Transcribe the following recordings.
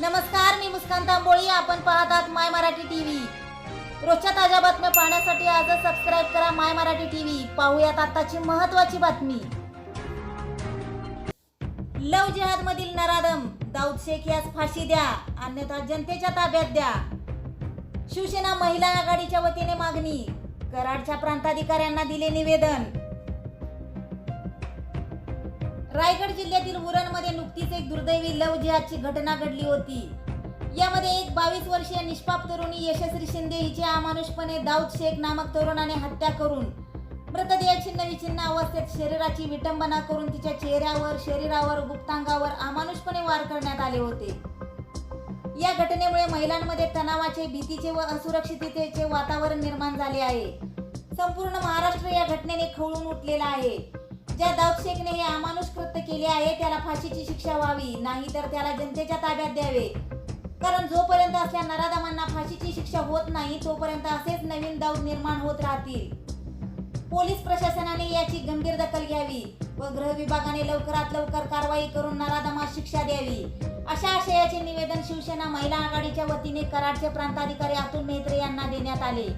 नमस्कार मी मुस्कान तांबोळी. आपण पाहतात माय मराठी टीव्ही. रोजच्या ताज्या बातम्या पाहण्यासाठी आजच सबस्क्राईब करा माय मराठी टीव्ही. पाहूयात आताची महत्वाची बातमी. लव जिहाद मधील नरादम दाऊद शेख यास फाशी द्या. अन्यथा जनतेच्या ताब्यात द्या. शिवसेना महिला आघाडीच्या वतीने मागणी. कराडच्या प्रांताधिकाऱ्यांना दिले निवेदन. रायगड जिल्ह्यातील उरणमध्ये नुकतीच एक दुर्दैवी लव जिहादची घटना घडली होती. यामध्ये एक बावीस वर्षीय निष्पाप तरुणी यशस्वी शिंदे हिची अमानुषपणे दाऊद शेख नामक तरुणाने हत्या करून मृतदेह छिन्न विछिन्न अवस्थेत शरीराची विटंबना करून तिच्या चेहऱ्यावर शरीरावर गुप्तांगावर अमानुषपणे वार करण्यात आले होते. या घटनेमुळे महिलांमध्ये तणावाचे भीतीचे व असुरक्षिततेचे वातावरण निर्माण झाले आहे. संपूर्ण महाराष्ट्र या घटनेने खवळून उठलेला आहे. ज्या दाऊद शेखने हे अमानुष कृत्य केले आहे त्याला फाशीची शिक्षा व्हावी नाही तर त्याला जनतेच्या ताब्यात द्यावे. कारण जोपर्यंत असल्या नराधमांना फाशीची शिक्षा होत नाही तोपर्यंत असेच नवीन दाव निर्माण होत राहतील. पोलीस प्रशासनाने याची गंभीर दखल घ्यावी व गृह विभागाने लवकरात लवकर कारवाई करून नरादमा शिक्षा द्यावी. अशा आशयाचे निवेदन शिवसेना महिला आघाडीच्या वतीने कराडचे प्रांताधिकारी अतुल मेहत्रे यांना देण्यात आले.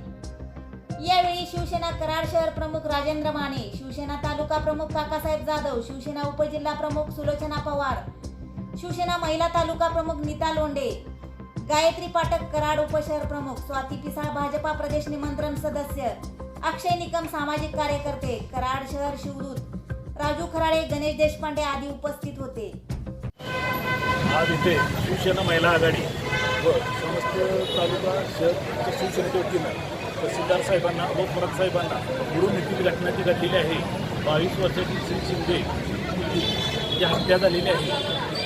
यावेळी शिवसेना कराड शहर प्रमुख राजेंद्र माने शिवसेना तालुका प्रमुख काकासाहेब जाधव शिवसेना उपजिल्हा प्रमुख सुलोचना पवार शिवसेना महिला तालुका प्रमुख नीता लोंडे गायत्री पाठक कराड उपशहर प्रमुख स्वाती पिसाळ भाजपा प्रदेश निमंत्रण सदस्य अक्षय निकम सामाजिक कार्यकर्ते कराड शहर शिवदूत राजू खराडे गणेश देशपांडे आदी उपस्थित होते. आज इथे शिवसेना महिला आघाडी व समस्त तालुका शहर शिवसेनेच्या वतीनं तहसीलदार साहेबांना व परत साहेबांना मिळून येथील घटना जी घडलेली आहे. बावीस वर्षाची श्री शिंदे जी हत्या झालेली आहे.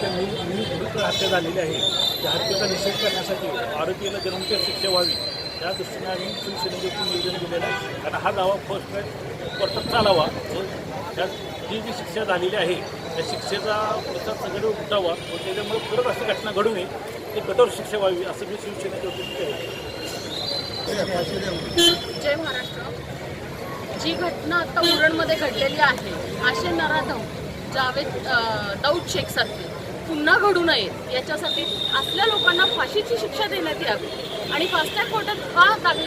त्या विरुद्ध हत्या झालेली आहे. त्या हत्येचा निषेध करण्यासाठी आरोपीला जन्मठेप शिक्षा व्हावी. त्या दृष्टीने आम्ही शिवसेनेच्या नियोजन दिलेलं आहे. कारण हा दावा फर्स्ट परत चालावा. व त्यात जी जी शिक्षा झालेली आहे त्या शिक्षेचा प्रसाद सगळं उठावा. व त्याच्यामुळे परत अशी घटना घडू नये ती कठोर शिक्षा व्हावी असं मी शिवसेनेच्या वतीने केलं जय महाराष्ट्र. जी घटना आता उरणमध्ये घडलेली आहे असे नराधम जावेद अ, दाऊद शेख सारखे पुन्हा घडू नयेत याच्यासाठी असल्या लोकांना फाशीची शिक्षा देण्यात यावी आणि फास्टॅग कोर्टात हा दाखल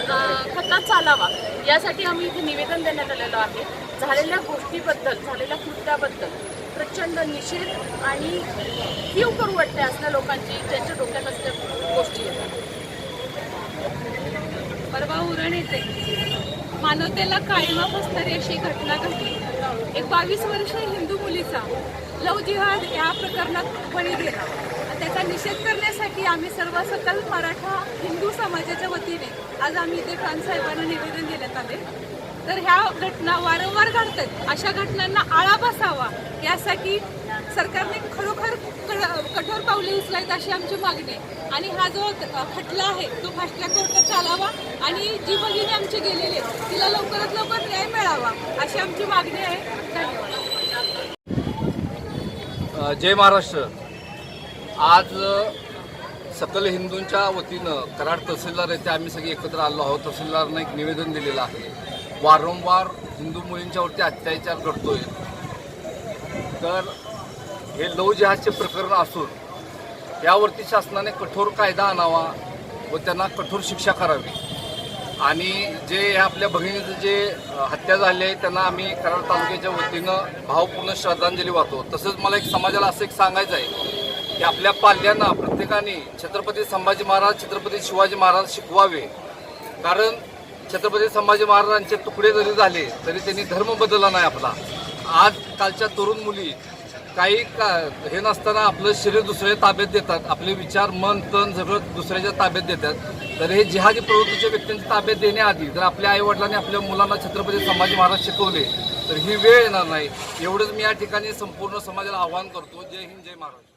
खटला चालावा यासाठी आम्ही इथे निवेदन देण्यात आलेलं आहे. झालेल्या गोष्टीबद्दल झालेल्या कृत्याबद्दल प्रचंड निषेध आणि कीव करू वाटते असल्या लोकांची ज्यांच्या डोक्यात असल्या गोष्टी येतात. परवा उरण येथे मानवतेला कायमा फसणारी अशी घटना घडली. एक बावीस वर्ष हिंदू मुलीचा लव जिहाद या प्रकरणात बळी गेला. त्याचा निषेध करण्यासाठी आम्ही सर्व सकल मराठा हिंदू समाजाच्या वतीने आज आम्ही इथे प्रांत साहेबांना निवेदन देण्यात आले. तर ह्या घटना वारंवार घडतात. अशा घटनांना आळा बसावा. यासाठी सरकारने खरोखर कठोर पावले उचलायत अशी आमची मागणी आहे. आणि हा जो खटला आहे तो फास्ट्रॅक कोर्टात चालावा आणि जी भगिनी आमची गेलेली आहे, तिला लवकरात लवकर न्याय मिळावा अशी आमची मागणी आहे. धन्यवाद. जय महाराष्ट्र. आज सकल हिंदूंच्या वतीनं कराड तहसीलदार येथे आम्ही सगळे एकत्र आलो आहोत. तहसीलदारनं एक निवेदन दिलेलं आहे. वारंवार हिंदू मुलींच्यावरती अत्याचार घडतोय. तर हे लव प्रकरण असून यावरती शासनाने कठोर कायदा आणावा व त्यांना कठोर शिक्षा करावी. आणि जे ह्या आपल्या भगिनीचं जे हत्या झाली आहे त्यांना आम्ही कराड तालुक्याच्या वतीनं भावपूर्ण श्रद्धांजली वाहतो. तसंच मला एक समाजाला असं एक सांगायचं आहे की आपल्या पाल्यांना प्रत्येकाने छत्रपती संभाजी महाराज छत्रपती शिवाजी महाराज शिकवावे. कारण छत्रपती संभाजी महाराजांचे तुकडे जरी झाले तरी त्यांनी धर्म बदलला नाही आपला. आज कालच्या तरुण मुली काही का हे नसताना आपलं शरीर दुसऱ्याच्या ताब्यात देतात. आपले विचार मन तन सगळं दुसऱ्याच्या ताब्यात देतात. तर हे जिहादी प्रवृत्तीच्या व्यक्तींच्या ताब्यात देण्याआधी जर आपल्या आईवडिलांनी आपल्या मुलांना छत्रपती संभाजी महाराज शिकवले तर ही वेळ येणार नाही. एवढंच मी या ठिकाणी संपूर्ण समाजाला आवाहन करतो. जय हिंद जय महाराज